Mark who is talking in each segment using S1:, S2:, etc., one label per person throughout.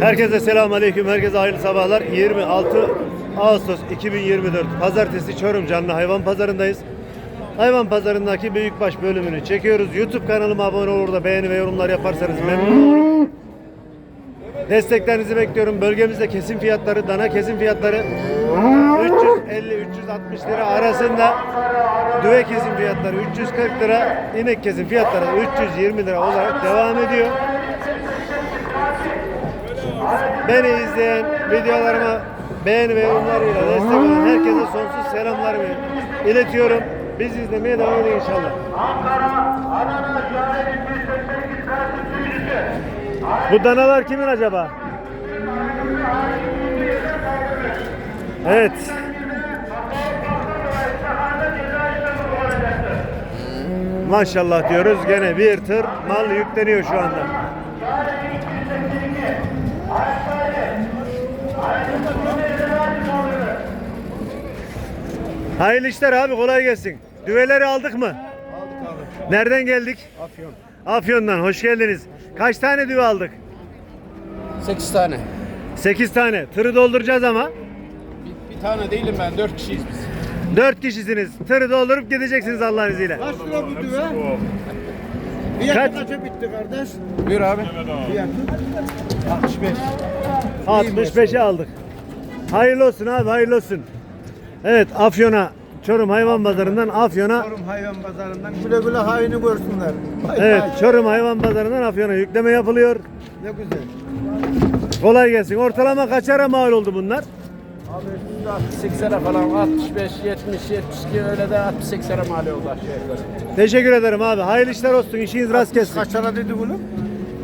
S1: Herkese selamun aleyküm. Herkese hayırlı sabahlar. 26 Ağustos 2024 Pazartesi Çorum Canlı Hayvan Pazarındayız. Hayvan pazarındaki büyükbaş bölümünü çekiyoruz. YouTube kanalıma abone olur da beğeni ve yorumlar yaparsanız memnun olurum. Desteklerinizi bekliyorum. Bölgemizde kesim fiyatları, dana kesim fiyatları 350-360 lira arasında. Düve kesim fiyatları 340 lira, inek kesim fiyatları 320 lira olarak devam ediyor. Beni izleyen, videolarıma beğeni ve yorumlarıyla destek olan herkese sonsuz selamlarımı iletiyorum. Biz izlemeye devam edin inşallah. Bu danalar kimin acaba? Evet. Maşallah diyoruz. Gene bir tır mal yükleniyor şu anda. Hayırlı işler abi kolay gelsin. Düveleri aldık mı?
S2: Aldık abi.
S1: Nereden geldik?
S2: Afyon.
S1: Afyon'dan hoş geldiniz. Kaç tane düve aldık?
S2: 8 tane.
S1: 8 tane. Tırı dolduracağız ama.
S2: Bir, bir tane değilim ben. 4 kişiyiz biz.
S1: 4 kişisiniz. Tırı doldurup gideceksiniz Allah'ın izniyle.
S3: Kaç lira bu düve?
S1: Kaç?
S3: Fiyatı kaça bitti kardeş?
S2: Buyur abi.
S3: Fiyatı?
S2: 65.
S1: 65'e aldık. Hayırlı olsun abi hayırlı olsun. Evet Afyon'a Çorum Hayvan Pazarı'ndan Afyon'a
S3: Çorum hayvan pazarından güle güle hayını görsünler. Bay
S1: Evet
S3: bay.
S1: Çorum Hayvan Pazarı'ndan Afyon'a yükleme yapılıyor.
S3: Ne güzel.
S1: Kolay gelsin. Ortalama kaçara mal oldu bunlar?
S2: Abi 80'e falan 65, 70, 72 öyle de 68'e mal oldu aşağı yukarı.
S1: Teşekkür ederim abi. Hayırlı işler olsun. İşiniz rast kessin.
S3: Kaç lira dedi bunu?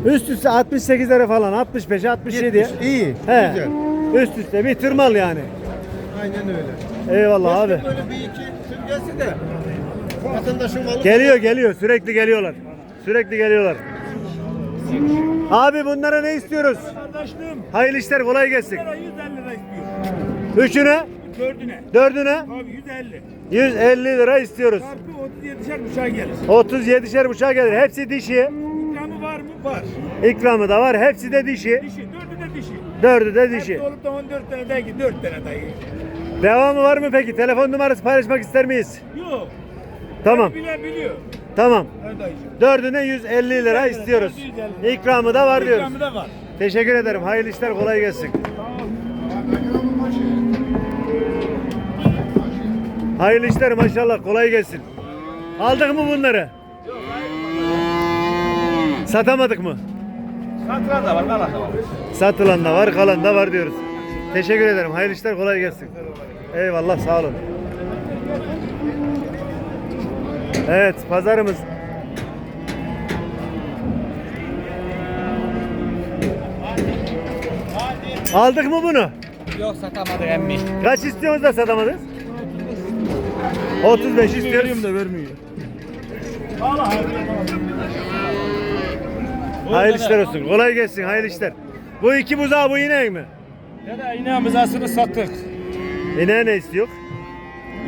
S1: Üst üste 68'lere falan 65'e 67'ye.
S3: 70. İyi.
S1: He.
S3: Güzel.
S1: Üst üste bir tırmal yani.
S3: Aynen öyle.
S1: Eyvallah abi.
S3: Böyle bir iki sürgesi de vatandaşın malı.
S1: Geliyor geliyor. Sürekli geliyorlar. Sürekli geliyorlar. Abi bunlara ne istiyoruz?
S4: Kardeşim
S1: Hayırlı işler kolay gelsin.
S4: lira 150 lira istiyor.
S1: Üçüne,
S4: Dördüne.
S1: dördüne
S4: Abi 150.
S1: 150 lira istiyoruz.
S4: Çarpı 37'şer bıçağa gelir.
S1: 37'şer bıçağa gelir. Hepsi dişi.
S4: İkramı var mı? Var.
S1: İkramı da var. Hepsi de dişi.
S4: Dişi. Dördü de dişi.
S1: Dördü de
S4: Hepsi
S1: dişi.
S4: olup da 14 tane ki 4 tane dayı.
S1: Devamı var mı peki? Telefon numarası paylaşmak ister miyiz?
S4: Yok.
S1: Tamam.
S4: Bilen biliyor.
S1: Tamam. Dördüne 150 lira istiyoruz.
S4: 150.
S1: İkramı da var diyoruz.
S4: İkramı da var.
S1: Teşekkür ederim. Hayırlı işler kolay gelsin. Hayırlı işler maşallah kolay gelsin. Aldık mı bunları? Satamadık mı?
S4: Satılan da var, kalan da var.
S1: Satılan da var, kalan da var diyoruz. Teşekkür ederim. Hayırlı işler kolay gelsin. Eyvallah sağ olun. Evet pazarımız Aldık mı bunu?
S4: Yok satamadı emmi.
S1: Kaç istiyorsunuz da satamadınız? 35 istiyoruz.
S4: da vermiyor.
S1: Hayırlı işler olsun. Kolay gelsin. Hayırlı işler. Bu iki buzağı bu inek mi?
S4: Dede ineğin bızasını sattık.
S1: İneğe ne istiyor?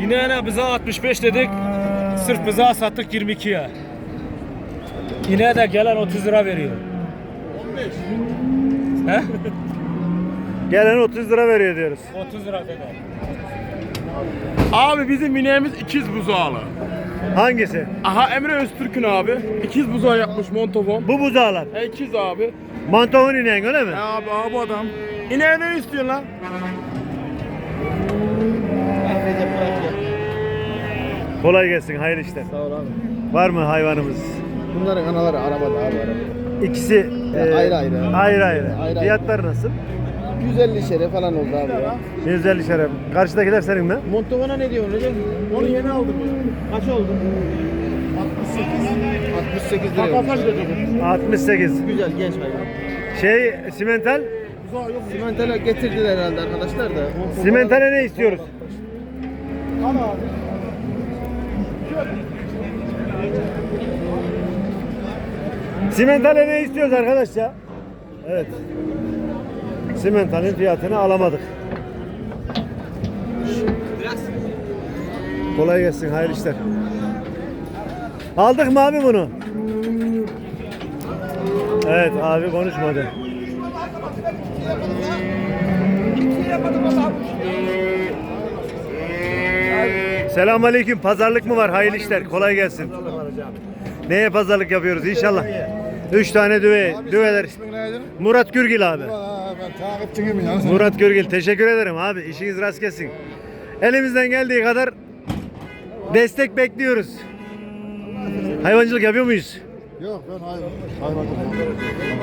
S4: İneğine bıza 65 dedik. Sırf bıza sattık 22'ye. İneğe de gelen 30 lira veriyor. 15. He?
S1: Gelen 30 lira veriyor diyoruz.
S4: 30 lira dede.
S5: Abi bizim ineğimiz ikiz buzağlı.
S1: Hangisi?
S5: Aha Emre Öztürk'ün abi. İkiz buzağı yapmış montofon.
S1: Bu buzağlar.
S5: E ikiz abi.
S1: Mantovun ineğin öyle mi?
S5: E abi abi adam. İneğe ne istiyorsun lan?
S1: Kolay gelsin. Hayırlı işler.
S3: Sağ ol abi.
S1: Var mı hayvanımız?
S3: Bunların anaları arabada abi arabada.
S1: İkisi
S3: Ya
S1: e,
S3: ayrı ayrı.
S1: Ayrı ayrı.
S3: Ayrı
S1: Fiyatlar nasıl?
S3: 150 şere falan oldu abi ya.
S1: 150 şeref. Karşıdakiler senin mi?
S3: Montogana ne diyorsun hocam? Onu yeni aldım ya. Kaç oldu? 68. 68 lira. oldu.
S1: 68.
S3: Güzel genç hayvan.
S1: Şey simental.
S3: Simentala getirdiler herhalde arkadaşlar da.
S1: Simentale ne istiyoruz? Simentale ne istiyoruz arkadaşlar? Evet. Simentalin fiyatını alamadık. Kolay gelsin, hayırlı işler. Aldık mı abi bunu? Evet abi konuşmadı. Selamünaleyküm. Pazarlık mı var? Hayırlı işler. Kolay gelsin. Neye pazarlık yapıyoruz inşallah? Üç tane düve, düveler. Murat Gürgil abi. Murat Gürgil teşekkür ederim abi. İşiniz rast gelsin. Elimizden geldiği kadar destek bekliyoruz. Hayvancılık yapıyor muyuz?
S6: Yok ben hayvan. Hayvan.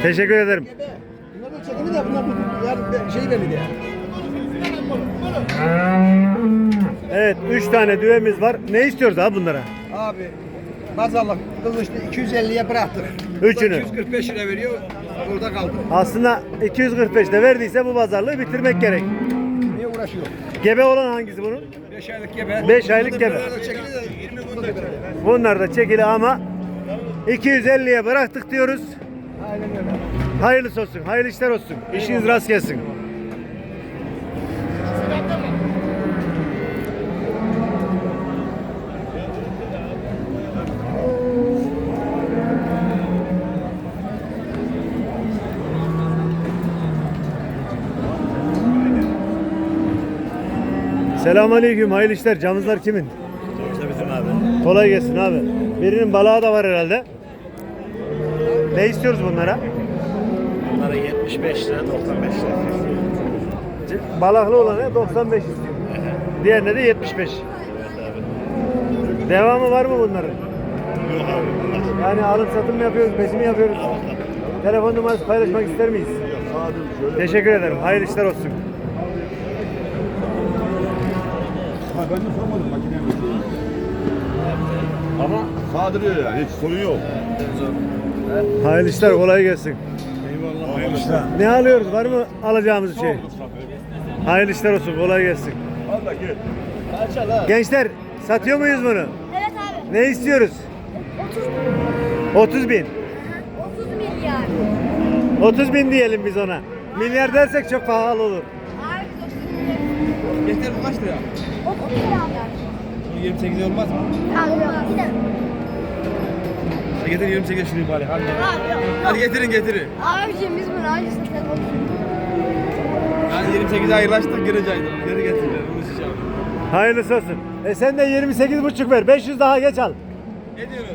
S1: Teşekkür ederim.
S6: Çekimi de bunlar bu yani şey belli diye.
S1: Evet 3 tane düvemiz var. Ne istiyoruz abi bunlara?
S6: Abi pazarlık kızıştı 250'ye bıraktık.
S1: Üçünü.
S6: 245 lira veriyor. Orada kaldı.
S1: Aslında 245'te verdiyse bu pazarlığı bitirmek gerek.
S6: Niye uğraşıyor?
S1: Gebe olan hangisi bunun?
S6: 5 aylık gebe.
S1: 5 aylık gebe.
S6: Bunlar da çekili de 20 bunda da böyle.
S1: Bunlar da çekili ama 250'ye bıraktık diyoruz.
S6: Aynen öyle.
S1: Hayırlısı olsun, hayırlı işler olsun. İşiniz rast gelsin. Selamünaleyküm, hayırlı işler. Camızlar kimin?
S7: bizim abi.
S1: Kolay gelsin abi. Birinin balığı da var herhalde. Ne istiyoruz bunlara?
S7: Bunlara 75 lira 95 lira.
S1: Balaklı olana 95 istiyor. Diğerine de 75. Devamı var mı bunların?
S7: Yok abi.
S1: Yani alım satım mı yapıyoruz, besim mi yapıyoruz? Telefon numarası paylaşmak ister miyiz? Teşekkür ederim. Hayırlı işler olsun.
S8: Ha ben de sormadım makine mi? Ama sağdırıyor yani hiç sorun yok.
S1: Hayırlı işler, kolay gelsin.
S8: Hayırlı işler.
S1: Ne alıyoruz? Var mı alacağımız bir şey? Hayırlı işler olsun, kolay gelsin.
S8: Gel.
S1: Gençler, satıyor muyuz bunu?
S9: Evet abi.
S1: Ne istiyoruz?
S9: 30
S1: 30 bin.
S9: 30 milyar.
S1: 30 bin diyelim biz ona. Milyar dersek çok pahalı olur.
S9: Abi 30 milyar.
S6: Yeter bu kaç lira?
S9: 30 lira abi.
S6: 28 olmaz mı?
S9: Abi yok. Gidelim.
S6: Getir 28 şunu bari. Hadi.
S9: Abi yok.
S6: Hadi getirin getirin.
S9: Abicim biz bunu acı satalım.
S6: Yani 28'e ayrılaştık gireceğiz. Geri getirler. Konuşacağım.
S1: Hayırlısı olsun. E sen de 28 buçuk ver. 500 daha geç al.
S6: Ne diyoruz?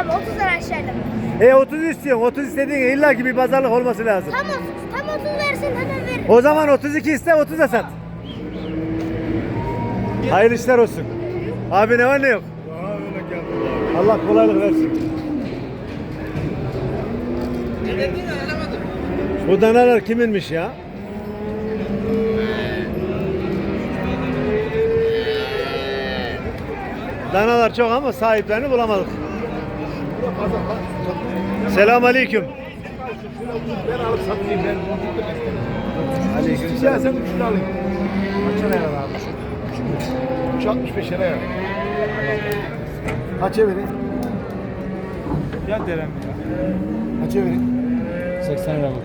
S9: Abi 30 lira aşağıda.
S1: E 30 istiyorsun. 30 istediğin illa ki bir pazarlık olması lazım.
S9: Tam 30. Tam 30 versin hemen veririm.
S1: O zaman 32 iste 30'a sat. Hayırlı işler olsun. Abi ne var ne yok? Allah kolaylık versin. Bu danalar kiminmiş ya? Danalar çok ama sahiplerini bulamadık. Selam aleyküm.
S6: Ben alıp satayım ben. Aleyküm selam. Sen şunu alayım. Kaça ver abi? 365 lira ya. Kaça verin?
S4: Gel derem.
S6: Kaça verin?
S4: 80 lira bu.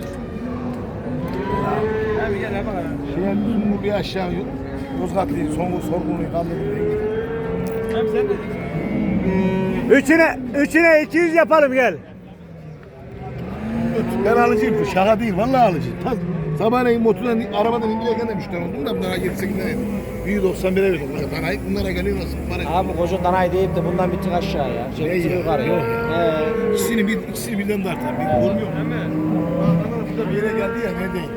S6: Abi gel hemen. Şeye bizim bir aşağı Yozgatlı'yı, Songu, Sorgunlu'yu kaldırın.
S4: Hem sen de
S1: Üçüne, üçüne 200 yapalım gel.
S6: Ben alıcıyım. bu Şaka değil. Vallahi alıcı. Sabahleyin motordan, arabadan indirken de müşteri oldum da bunlara 7-8 lira yedim. 191'e verdim. Bunlara tanayıp bunlara geliyor nasıl? Para
S2: Abi koca danay deyip de bundan bir tık aşağı ya.
S6: Ne
S2: Cebimizi
S6: ya?
S2: yukarı.
S6: Yok
S2: Ee,
S6: İkisini, bir, ikisini birden tartar. Bir görmüyor musun? Adamlar şurada bir yere geldi ya neredeyim?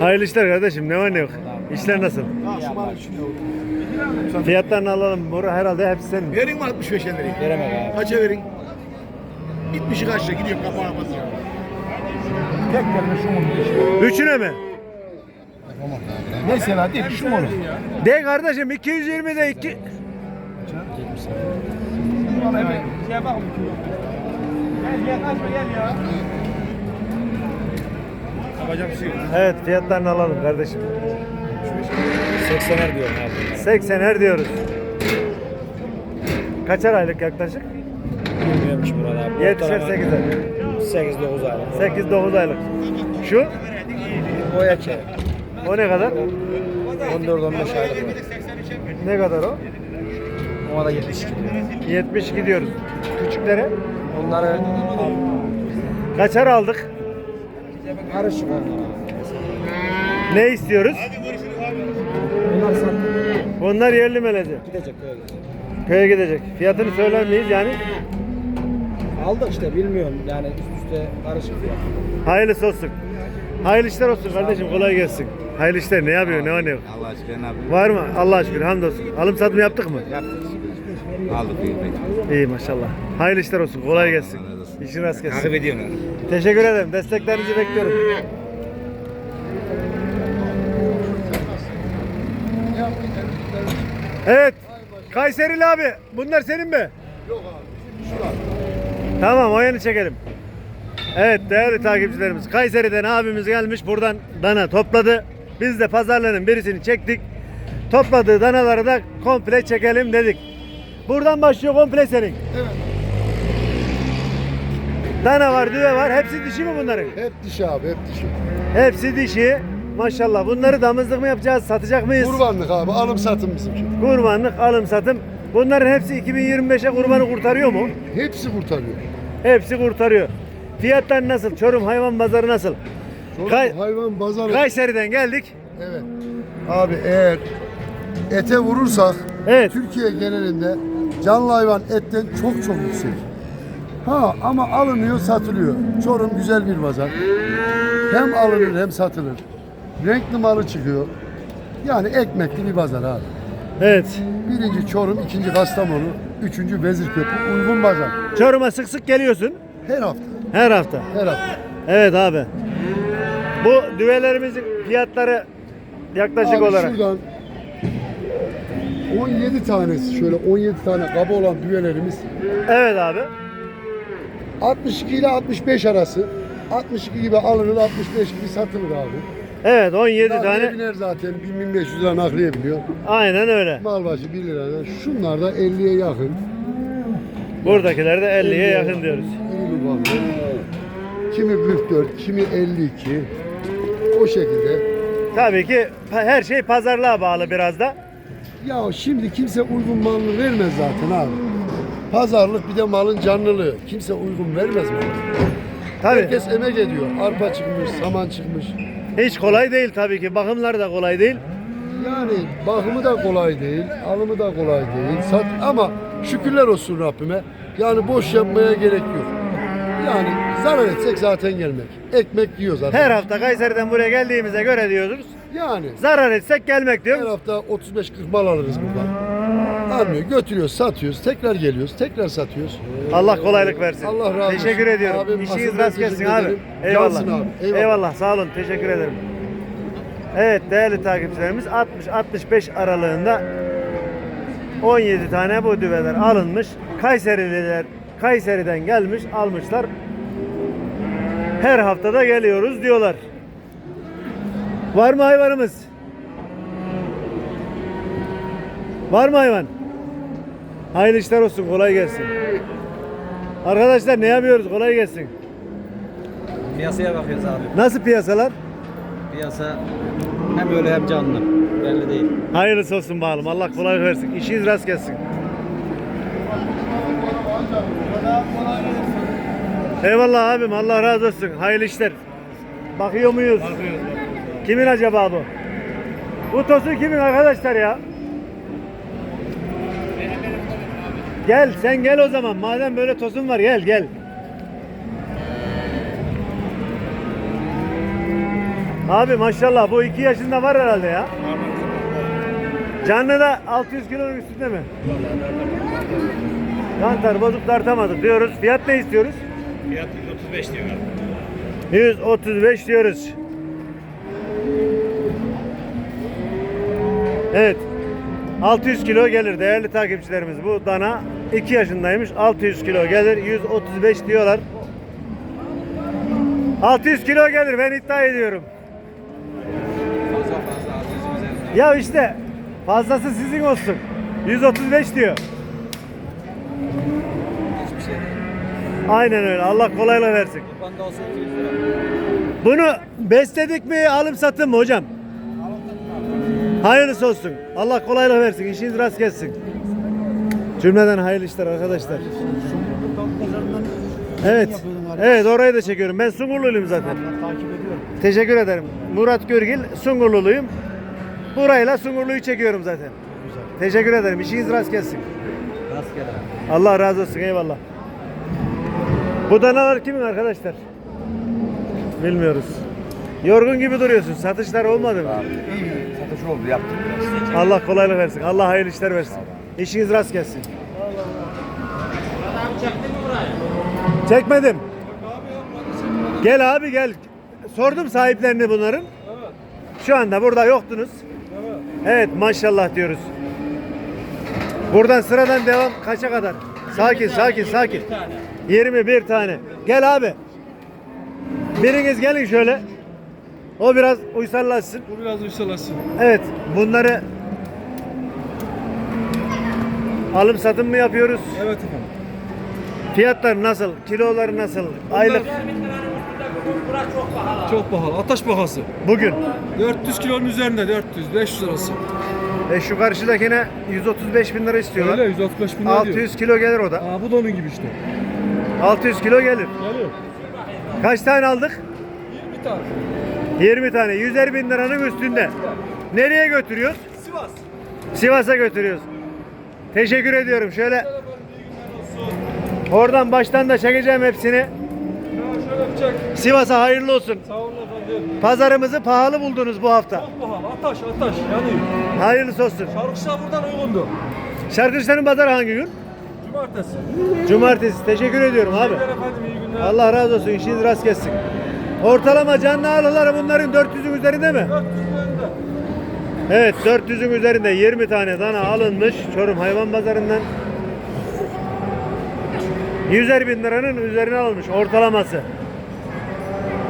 S1: Hayırlı işler kardeşim ne var ne yok. İşler nasıl?
S6: Ha şu bana içinde oldu.
S1: Fiyatlarını alalım. Bora herhalde hepsi senin.
S6: Verin mi 65 lirayı?
S2: veremem abi.
S6: Kaça verin? Gitmişi kaçta gidiyorum kapağı kapatıyor. Tek kelime şu mu?
S1: Üçüne mi?
S6: Mesela değil şu mu?
S1: De kardeşim 220 de 2
S4: şey bak. Gel gel kaçma gel ya.
S6: Yapacak bir şey yok.
S1: Evet fiyatlarını alalım kardeşim.
S2: 80'er diyorum abi.
S1: 80 her diyoruz. Kaçar aylık yaklaşık?
S2: Bilmiyormuş burada abi.
S1: 7'şer 8'er.
S2: 8-9 aylık.
S1: 8-9 aylık. Şu?
S2: O yeke.
S1: O ne kadar?
S2: 14-15 aylık.
S1: Ne kadar o?
S2: Ona da 72 diyor.
S1: 72 diyoruz. Küçüklere
S2: Onları
S1: kaçar aldık?
S2: Karışık
S1: Ne istiyoruz?
S2: Bunlar sattı.
S1: Onlar yerli melezi.
S2: Gidecek böyle.
S1: Köye gidecek. Fiyatını söyler miyiz yani?
S2: Aldık işte bilmiyorum yani üst üste karışık fiyat.
S1: Hayırlısı olsun. Hayırlı işler olsun kardeşim. Kolay gelsin. Hayırlı işler. Ne yapıyor? Ne var ne yok?
S10: Allah aşkına abi.
S1: Var mı? Allah aşkına hamdolsun. Alım satım yaptık mı?
S10: Yaptık. Aldık iyi peki.
S1: İyi maşallah. Hayırlı işler olsun. Kolay gelsin. İşin rast gelsin.
S10: Takip ediyorum.
S1: Teşekkür ederim. Desteklerinizi bekliyorum. Evet. Kayserili abi. Bunlar senin mi? Yok abi. Tamam o yanı çekelim. Evet değerli takipçilerimiz. Kayseri'den abimiz gelmiş buradan dana topladı. Biz de pazarların birisini çektik. Topladığı danaları da komple çekelim dedik. Buradan başlıyor komple senin.
S3: Evet.
S1: Dana var, düve var. Hepsi dişi mi bunların?
S3: Hep dişi abi hep dişi.
S1: Hepsi dişi. Maşallah. Bunları damızlık mı yapacağız? Satacak mıyız?
S3: Kurbanlık abi alım satım bizimki.
S1: Kurbanlık, alım satım. Bunların hepsi 2025'e kurbanı kurtarıyor mu?
S3: Hepsi kurtarıyor.
S1: Hepsi kurtarıyor. Fiyatlar nasıl? Çorum hayvan pazarı nasıl? Kay-
S3: hayvan pazarı.
S1: Kayseri'den geldik.
S3: Evet. Abi eğer ete vurursak
S1: Evet.
S3: Türkiye genelinde canlı hayvan etten çok çok yüksek. Ha ama alınıyor satılıyor. Çorum güzel bir pazar. Hem alınır hem satılır. Renkli malı çıkıyor. Yani ekmekli bir pazar abi.
S1: Evet.
S3: Birinci Çorum, ikinci Kastamonu, üçüncü Vezirköprü uygun pazar.
S1: Çorum'a sık sık geliyorsun.
S3: Her hafta,
S1: Her hafta.
S3: her hafta.
S1: Evet abi. Bu düvelerimizin fiyatları yaklaşık
S3: Abi
S1: olarak.
S3: şuradan 17 tanesi şöyle 17 tane kaba olan düvelerimiz
S1: Evet abi.
S3: 62 ile 65 arası. 62 gibi alınır, 65 gibi satılır abi.
S1: Evet 17
S3: Nakliye
S1: tane.
S3: biner zaten 1500 lira nakliye biniyor.
S1: Aynen öyle.
S3: Mal başı 1 liradan. Şunlar da 50'ye yakın.
S1: Buradakiler de 50'ye yakın diyoruz.
S3: İri kurbanlı. Kimi 44, kimi 52. O şekilde.
S1: Tabii ki her şey pazarlığa bağlı biraz da.
S3: Ya şimdi kimse uygun malını vermez zaten abi. Pazarlık bir de malın canlılığı. Kimse uygun vermez mi?
S1: Tabii.
S3: Herkes emek ediyor. Arpa çıkmış, saman çıkmış.
S1: Hiç kolay değil tabii ki. Bakımlar da kolay değil.
S3: Yani bakımı da kolay değil, alımı da kolay değil. Sat ama şükürler olsun Rabbime. Yani boş yapmaya gerek yok. Yani zarar etsek zaten gelmek. Ekmek yiyor zaten.
S1: Her hafta Kayseri'den buraya geldiğimize göre diyoruz.
S3: Yani
S1: Zarar etsek gelmek
S3: her
S1: diyoruz.
S3: hafta 35-40 mal alırız buradan. Almıyor, götürüyoruz, satıyoruz, tekrar geliyoruz, tekrar satıyoruz.
S1: Allah kolaylık versin.
S3: Allah razı olsun.
S1: Teşekkür ediyorum.
S3: Abim,
S1: İşiniz rast gelsin abi.
S3: ederim.
S1: Eyvallah.
S3: Abi,
S1: Eyvallah.
S3: eyvallah.
S1: Sağ olun. Teşekkür ederim. Evet değerli takipçilerimiz 60-65 aralığında 17 tane bu düveler alınmış. Kayserililer Kayseri'den gelmiş almışlar. Her haftada geliyoruz diyorlar. Var mı hayvanımız? Var mı hayvan? Hayırlı işler olsun, kolay gelsin. Arkadaşlar ne yapıyoruz? Kolay gelsin.
S7: Piyasaya bakıyoruz abi.
S1: Nasıl piyasalar?
S7: Piyasa hem öyle hem canlı. Belli değil.
S1: Hayırlısı olsun bakalım. Allah kolaylık versin. İşiniz rast gelsin. Eyvallah abim. Allah razı olsun. Hayırlı işler. Bakıyor muyuz? Bakıyoruz. Kimin acaba bu? Bu tosun kimin arkadaşlar ya? Gel sen gel o zaman. Madem böyle tosun var gel gel. Abi maşallah bu iki yaşında var herhalde ya. Canlı da 600 kilonun üstünde mi? Kantar bozuk tartamadık diyoruz. Fiyat ne istiyoruz?
S10: Fiyat 135 diyor.
S1: 135 diyoruz. Evet. 600 kilo gelir değerli takipçilerimiz. Bu dana 2 yaşındaymış. 600 kilo gelir. 135 diyorlar. 600 kilo gelir ben iddia ediyorum. Ya işte fazlası sizin olsun. 135 diyor. Aynen öyle. Allah kolaylık versin.
S7: Kurban'da olsa 200 lira.
S1: Bunu besledik mi alım satım mı hocam? Hayırlısı olsun. Allah kolaylık versin. İşiniz rast gelsin. Cümleden hayırlı işler arkadaşlar. Evet. Evet orayı da çekiyorum. Ben Sungurluluyum zaten.
S10: Takip ediyorum.
S1: Teşekkür ederim. Murat Görgil, Sungurluluyum. Burayla Sungurlu'yu çekiyorum zaten. Teşekkür ederim. İşiniz rast gelsin.
S7: Rastgele.
S1: Allah razı olsun. Eyvallah. Bu danalar kimin arkadaşlar? Bilmiyoruz. Yorgun gibi duruyorsun. Satışlar olmadı mı?
S6: Satış oldu yaptık biraz.
S1: Allah kolaylık versin. Allah hayırlı işler versin. İşiniz rast gelsin. Çekmedim. Gel abi gel. Sordum sahiplerini bunların. Şu anda burada yoktunuz. Evet maşallah diyoruz. Buradan sıradan devam kaça kadar? Sakin sakin sakin. 21 tane. Gel abi. Biriniz gelin şöyle. O biraz uysallaşsın.
S5: Bu biraz uysalasın.
S1: Evet, bunları alım satım mı yapıyoruz?
S5: Evet efendim.
S1: Fiyatlar nasıl? Kiloları nasıl? Aylık
S5: Çok pahalı. Ataş bahası.
S1: bugün.
S5: 400 kilonun üzerinde 400 500 arası.
S1: E şu karşıdakine 135 bin lira istiyorlar.
S5: Öyle 165 bin lira diyor.
S1: 600 kilo gelir o da.
S5: Aa, bu da onun gibi işte.
S1: 600 kilo gelir.
S5: Geliyor.
S1: Kaç tane aldık?
S5: Bir tane.
S1: 20 tane. 150 bin liranın üstünde. Nereye götürüyoruz?
S5: Sivas.
S1: Sivas'a götürüyoruz. Teşekkür ediyorum. Şöyle oradan baştan da çekeceğim hepsini. Sivas'a hayırlı olsun.
S5: Sağ olun efendim.
S1: Pazarımızı pahalı buldunuz bu hafta.
S5: Çok pahalı. Ataş ataş. Yani
S1: Hayırlısı olsun.
S5: Şarkışlar buradan uygundu.
S1: Şarkıcıların pazarı hangi gün?
S5: Cumartesi.
S1: Cumartesi. Teşekkür ediyorum abi.
S5: Efendim iyi günler.
S1: Allah razı olsun. İşiniz rast gelsin. Ortalama canlı ağrıları bunların 400'ün üzerinde mi?
S5: 400 üzerinde.
S1: Evet 400'ün üzerinde 20 tane dana alınmış Çorum Hayvan Pazarı'ndan. 100'er bin liranın üzerine alınmış ortalaması.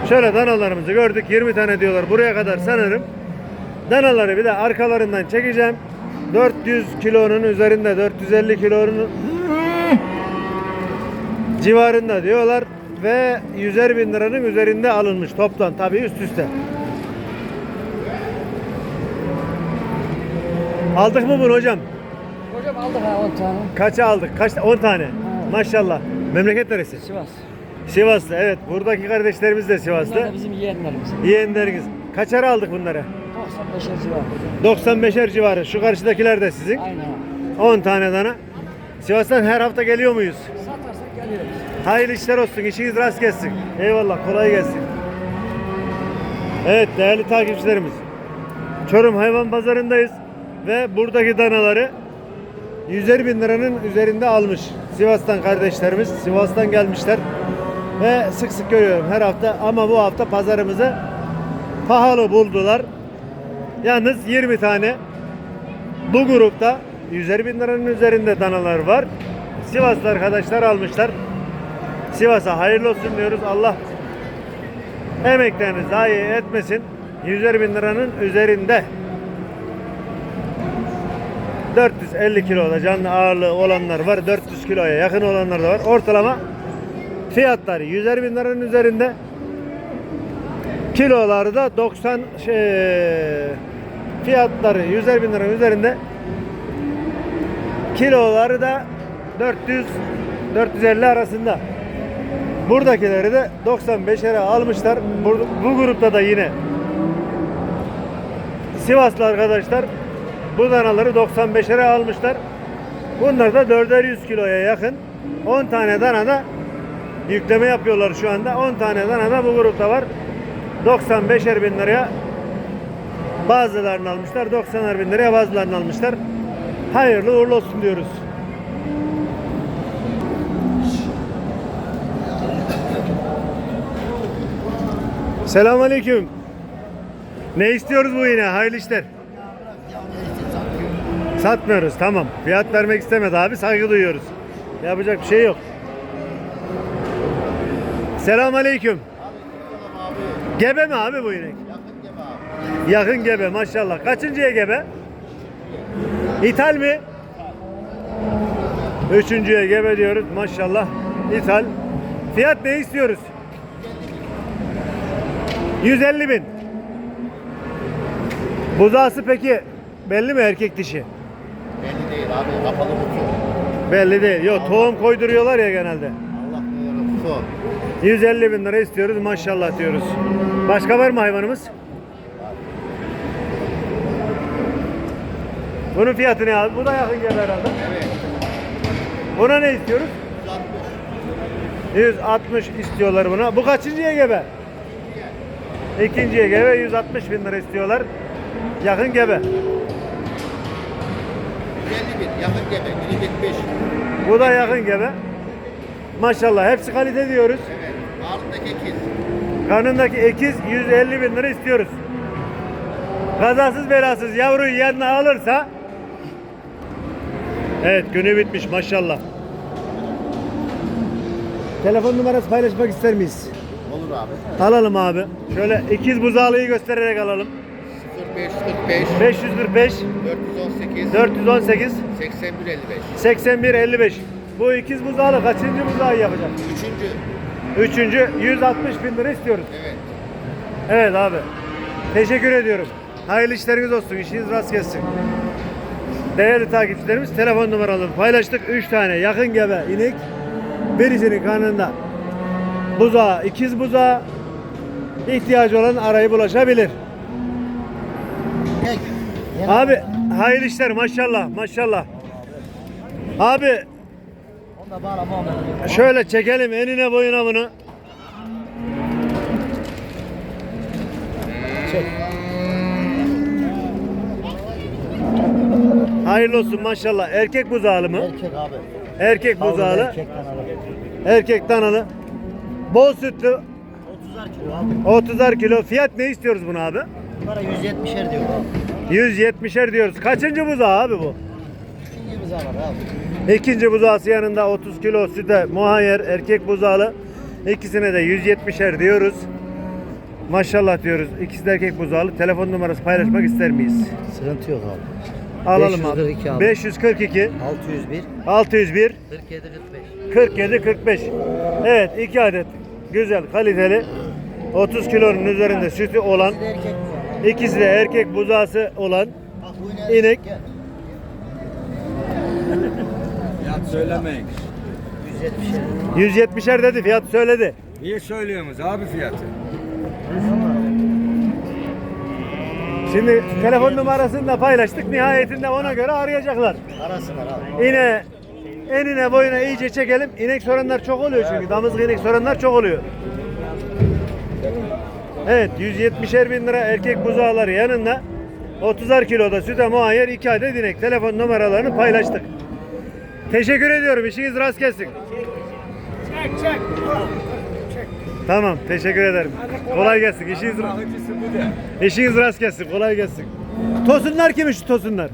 S1: Şöyle danalarımızı gördük 20 tane diyorlar buraya kadar sanırım. Danaları bir de arkalarından çekeceğim. 400 kilonun üzerinde 450 kilonun civarında diyorlar ve 100'er bin liranın üzerinde alınmış toptan tabi üst üste. Aldık mı bunu hocam?
S11: Hocam aldık ha 10 tane.
S1: Kaça aldık? Kaç? 10 tane. Maşallah. Memleket neresi?
S11: Sivas.
S1: Sivaslı. Evet. Buradaki kardeşlerimiz de
S11: Bunlar
S1: Sivaslı.
S11: da bizim yeğenlerimiz.
S1: Yeğenleriniz. Kaçara aldık bunları?
S11: 95'er civarı.
S1: 95'er civarı. Şu karşıdakiler de sizin.
S11: Aynen abi.
S1: 10 tane dana. Sivas'tan her hafta geliyor muyuz? Hayırlı işler olsun. İşiniz rast gelsin. Eyvallah. Kolay gelsin. Evet değerli takipçilerimiz. Çorum Hayvan Pazarı'ndayız. Ve buradaki danaları 150 bin liranın üzerinde almış. Sivas'tan kardeşlerimiz. Sivas'tan gelmişler. Ve sık sık görüyorum her hafta. Ama bu hafta pazarımızı pahalı buldular. Yalnız 20 tane bu grupta 150 bin liranın üzerinde danalar var. Sivaslı arkadaşlar almışlar. Sivas'a hayırlı olsun diyoruz. Allah emeklerini zayi etmesin. 150 bin liranın üzerinde 450 kiloda canlı ağırlığı olanlar var. 400 kiloya yakın olanlar da var. Ortalama fiyatları 150 bin liranın üzerinde. Kiloları da 90 şey, fiyatları 150 bin liranın üzerinde. Kiloları da 400 450 arasında. Buradakileri de 95'lere almışlar. Bu, bu grupta da yine Sivaslı arkadaşlar bu danaları 95'lere almışlar. Bunlar da 4'er 100 kiloya yakın. 10 tane dana da yükleme yapıyorlar şu anda. 10 tane dana da bu grupta var. 95'er bin liraya bazılarını almışlar. 90'er bin liraya bazılarını almışlar. Hayırlı uğurlu olsun diyoruz. Selamünaleyküm. Ne istiyoruz bu yine? Hayırlı işler. Satmıyoruz tamam. Fiyat vermek istemedi abi saygı duyuyoruz. Yapacak bir şey yok. Selamünaleyküm. Gebe mi abi bu inek? Yakın gebe maşallah. Kaçıncıya gebe? İthal mi? Üçüncüye gebe diyoruz maşallah. İthal. Fiyat ne istiyoruz? 150 bin. Buzağısı peki belli mi erkek dişi?
S10: Belli değil abi kapalı kutu.
S1: Belli değil. Yok tohum koyduruyorlar ya genelde.
S10: Allah
S3: Son.
S1: 150 bin lira istiyoruz maşallah diyoruz. Başka var mı hayvanımız? Bunun fiyatı ne abi? Bu da yakın gebe herhalde. Evet. Buna ne istiyoruz? 160 istiyorlar buna. Bu kaçıncıya gebe? İkinciye gebe 160 bin lira istiyorlar. Yakın gebe.
S3: 50 bin yakın gebe. 175.
S1: Bu da yakın gebe. Maşallah hepsi kalite diyoruz.
S3: Evet. Ağırlıktaki ikiz.
S1: Karnındaki ekiz 150 bin lira istiyoruz. Kazasız belasız yavruyu yanına alırsa Evet günü bitmiş maşallah. Telefon numarası paylaşmak ister miyiz?
S3: Olur abi.
S1: Alalım abi. Şöyle ikiz buzağlıyı göstererek alalım.
S3: 0545
S1: 545
S3: 418
S1: 418
S3: 8155.
S1: 81 55. Bu ikiz buzağlı kaçıncı buzağı yapacak?
S3: Üçüncü.
S1: Üçüncü 160 bin lira istiyoruz.
S3: Evet.
S1: Evet abi. Teşekkür ediyorum. Hayırlı işleriniz olsun. İşiniz rast gelsin. Değerli takipçilerimiz telefon numaralarını paylaştık. 3 tane yakın gebe inek. Birisinin karnında buzağı, ikiz buzağı ihtiyacı olan arayı bulaşabilir. Abi hayırlı işler maşallah maşallah. Abi şöyle çekelim enine boyuna bunu. Hayırlı olsun maşallah. Erkek buzağlı mı?
S11: Erkek abi.
S1: Erkek buzağlı.
S11: Erkek kanalı.
S1: Erkek danalı. Bol sütlü.
S11: 30'ar kilo abi.
S1: 30'ar kilo. Fiyat ne istiyoruz buna abi?
S11: Bunlara 170'er diyor abi.
S1: 170'er diyoruz. Kaçıncı buzağı abi bu?
S11: İkinci bize var abi.
S1: İkinci buzağısı yanında 30 kilo süte muhayyer erkek buzağlı. İkisine de 170'er diyoruz. Maşallah diyoruz. İkisi de erkek buzağlı. Telefon numarası paylaşmak ister miyiz?
S11: Sıkıntı yok abi.
S1: Alalım
S11: 542
S1: abi.
S11: abi.
S1: 542
S11: 601
S1: 601
S11: 47 45.
S1: 47 45. Evet iki adet güzel kaliteli 30 kilonun üzerinde sütü olan ikisi de erkek buzağısı olan İnek.
S7: Ya söylemeyin.
S11: 170'er.
S1: 170'er dedi fiyat söyledi.
S7: Niye söylüyorsunuz abi fiyatı?
S1: Şimdi telefon numarasını da paylaştık. Nihayetinde ona göre arayacaklar.
S11: Arasınlar abi.
S1: Yine enine boyuna iyice çekelim. İnek soranlar çok oluyor çünkü. Damızlık inek soranlar çok oluyor. Evet 170'er bin lira erkek buzağları yanında. 30'ar kiloda süte muayyer 2 adet inek. Telefon numaralarını paylaştık. Teşekkür ediyorum. İşiniz rast gelsin. Tamam. Teşekkür ederim. Kolay gelsin. İşiniz, işiniz rast gelsin. Kolay gelsin. Tosunlar kim şu tosunlar?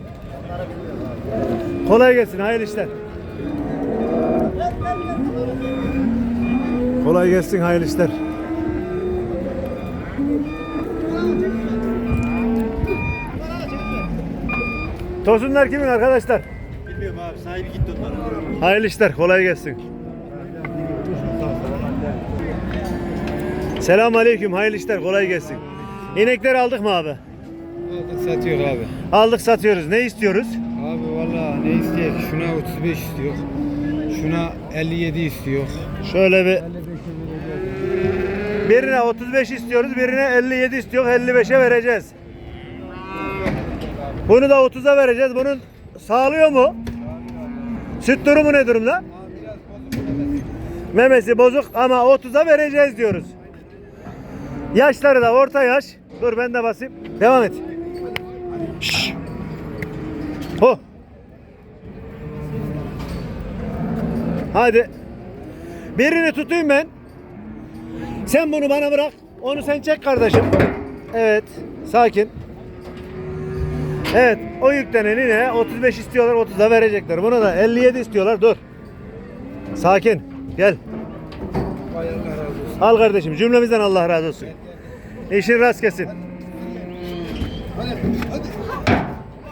S1: Kolay gelsin. Hayırlı işler. Kolay gelsin. Hayırlı işler. Tosunlar kimin arkadaşlar?
S3: Bilmiyorum abi sahibi gitti onlara.
S1: Hayırlı işler. Kolay gelsin. Selamun aleyküm. Hayırlı işler. Kolay gelsin. İnekleri aldık mı abi?
S12: Aldık satıyor abi.
S1: Aldık satıyoruz. Ne istiyoruz?
S12: Abi valla ne istiyor? Şuna 35 istiyor. Şuna 57 istiyor.
S1: Şöyle bir Birine 35 istiyoruz, birine 57 istiyor, 55'e vereceğiz. Bunu da 30'a vereceğiz. Bunun sağlıyor mu? Süt durumu ne durumda? Memesi bozuk ama 30'a vereceğiz diyoruz. Yaşları da orta yaş. Dur ben de basayım. Devam et. Şşş. Ho. Hadi. Birini tutayım ben. Sen bunu bana bırak. Onu sen çek kardeşim. Evet. Sakin. Evet. O yükleneni ne? 35 istiyorlar 30'a verecekler. Bunu da 57 istiyorlar. Dur. Sakin. Gel. Al kardeşim. Cümlemizden Allah razı olsun. İşin rast kesin.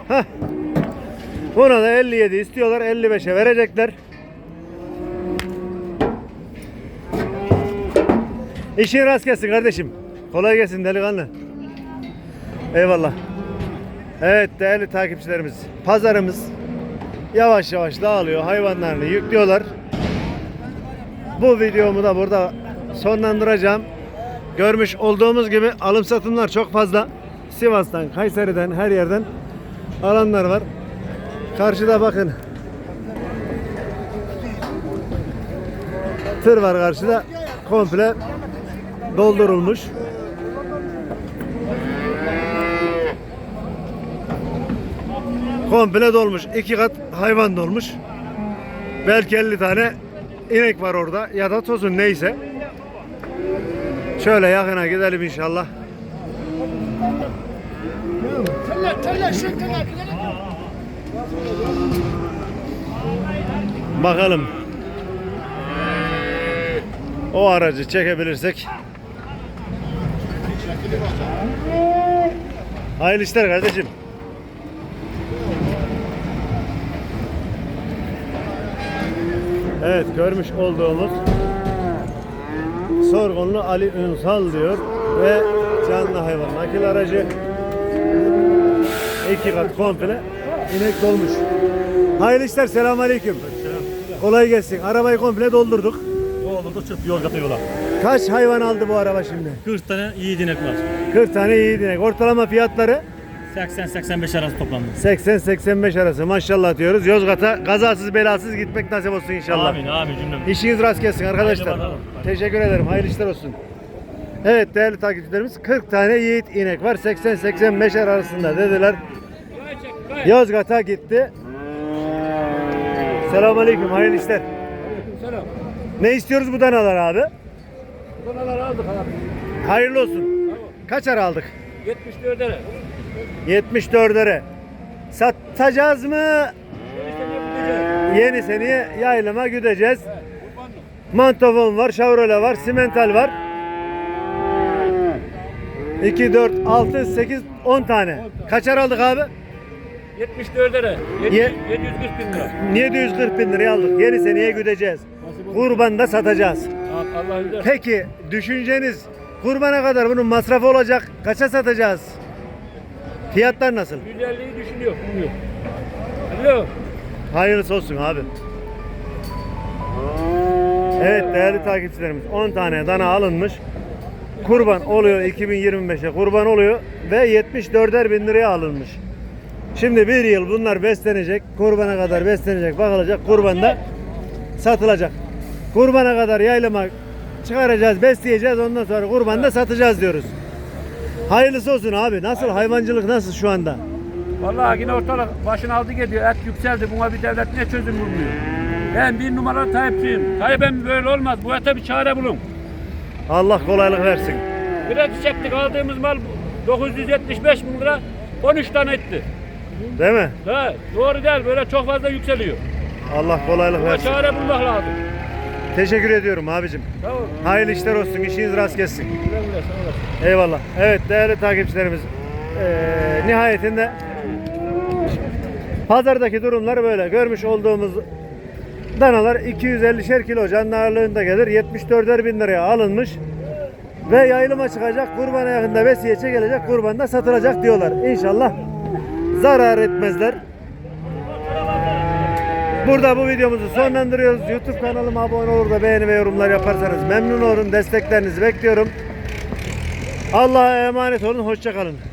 S1: Hah. Buna da 57 istiyorlar. 55'e verecekler. İşin rast gelsin kardeşim. Kolay gelsin delikanlı. Eyvallah. Evet değerli takipçilerimiz. Pazarımız yavaş yavaş dağılıyor. Hayvanlarını yüklüyorlar. bu videomu da burada sonlandıracağım. Görmüş olduğumuz gibi alım satımlar çok fazla. Sivas'tan, Kayseri'den, her yerden alanlar var. Karşıda bakın. Tır var karşıda. Komple doldurulmuş. Komple dolmuş. iki kat hayvan dolmuş. Belki 50 tane inek var orada ya da tosun neyse. Şöyle yakına gidelim inşallah. Bakalım. O aracı çekebilirsek. Hayırlı işler kardeşim. Evet görmüş olduğumuz Sorgunlu Ali Ünsal diyor ve canlı hayvan nakil aracı iki kat komple inek dolmuş. Hayırlı işler selamun aleyküm. Kolay gelsin. Arabayı komple doldurduk.
S13: Doldurduk çıktı Yozgat'a yola.
S1: Kaç hayvan aldı bu araba şimdi?
S13: 40 tane iyi dinek var.
S1: 40 tane iyi inek. Ortalama fiyatları
S13: 80-85 arası toplamda.
S1: 80-85 arası maşallah diyoruz. Yozgat'a kazasız belasız gitmek nasip olsun inşallah.
S13: Amin amin cümlem.
S1: İşiniz rast gelsin arkadaşlar. Teşekkür ederim. Hayırlı işler olsun. Evet değerli takipçilerimiz 40 tane yiğit inek var. 80-85 arasında dediler. Yozgat'a gitti. Selamünaleyküm. Hayırlı işler.
S4: Selam.
S1: Ne istiyoruz bu danalar abi?
S4: Danalar aldık abi.
S1: Hayırlı olsun. Kaç ara aldık?
S4: 74 lira.
S1: 74'lere. Satacağız mı? Yeni seneye yaylama güdeceğiz. Mantofon var, Chevrolet var, Simental var. 2, 4, 6, 8, 10 tane. Kaçar aldık abi?
S4: 74 lira.
S1: Ye-
S4: 740 bin lira.
S1: 740 bin liraya aldık. Yeni seneye güdeceğiz. Kurban satacağız. Peki düşünceniz kurbana kadar bunun masrafı olacak. Kaça satacağız? Fiyatlar nasıl?
S4: 150'yi düşünüyor. Bilmiyor. Alo.
S1: Hayırlısı olsun abi. Evet değerli takipçilerimiz 10 tane dana alınmış. Kurban oluyor 2025'e kurban oluyor ve 74'er bin liraya alınmış. Şimdi bir yıl bunlar beslenecek. Kurbana kadar beslenecek, bakılacak. Kurbanda satılacak. Kurbana kadar yaylama çıkaracağız, besleyeceğiz. Ondan sonra kurbanda satacağız diyoruz. Hayırlısı olsun abi. Nasıl hayvancılık nasıl şu anda?
S4: Vallahi yine ortalık başını aldı gidiyor. Et yükseldi. Buna bir devlet ne çözüm bulmuyor. Ben bir numara Tayyipçiyim. Tayyip'im böyle olmaz. Bu ete bir çare bulun.
S1: Allah kolaylık versin.
S4: Kredi çektik aldığımız mal 975 bin lira 13 tane etti.
S1: Değil mi?
S4: Ha, doğru değil böyle çok fazla yükseliyor.
S1: Allah kolaylık
S4: Buna
S1: versin.
S4: çare bulmak lazım.
S1: Teşekkür ediyorum abicim.
S4: Tamam.
S1: Hayırlı işler olsun. İşiniz rast gelsin. Eyvallah. Evet değerli takipçilerimiz. eee, nihayetinde pazardaki durumlar böyle. Görmüş olduğumuz danalar 250'şer kilo canlı ağırlığında gelir. 74'er bin liraya alınmış. Ve yayılıma çıkacak. Kurbana yakında vesiye çekilecek. Kurbanda satılacak diyorlar. İnşallah zarar etmezler. Burada bu videomuzu sonlandırıyoruz. YouTube kanalıma abone olur da beğeni ve yorumlar yaparsanız memnun olurum. Desteklerinizi bekliyorum. Allah'a emanet olun. Hoşçakalın.